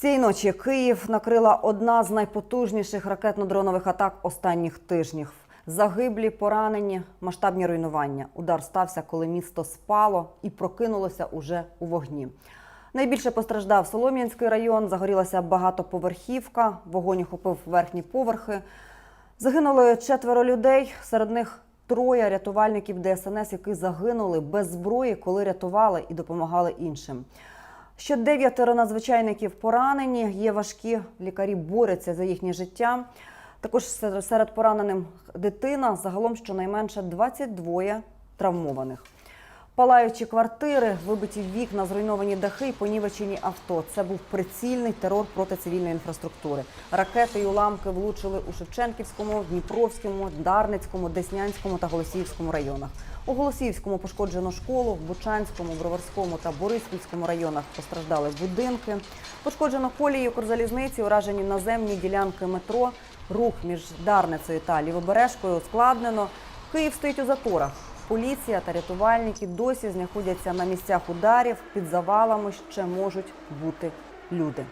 Цієї ночі Київ накрила одна з найпотужніших ракетно-дронових атак останніх тижнів. Загиблі, поранені, масштабні руйнування. Удар стався, коли місто спало і прокинулося уже у вогні. Найбільше постраждав Солом'янський район, загорілася багатоповерхівка, вогонь охопив верхні поверхи. Загинули четверо людей, серед них троє рятувальників ДСНС, які загинули без зброї, коли рятували і допомагали іншим. Ще дев'ятеро надзвичайників поранені. Є важкі лікарі борються за їхнє життя. Також серед поранених дитина. Загалом щонайменше 22 травмованих. Палаючі квартири, вибиті вікна, зруйновані дахи і понівечені авто. Це був прицільний терор проти цивільної інфраструктури. Ракети й уламки влучили у Шевченківському, Дніпровському, Дарницькому, Деснянському та Голосіївському районах. У Голосіївському пошкоджено школу, в Бучанському, Броварському та Бориспільському районах постраждали будинки. Пошкоджено колії Укрзалізниці, уражені наземні ділянки метро. Рух між Дарницею та Лівобережкою ускладнено. Київ стоїть у заторах. Поліція та рятувальники досі знаходяться на місцях ударів. Під завалами ще можуть бути люди.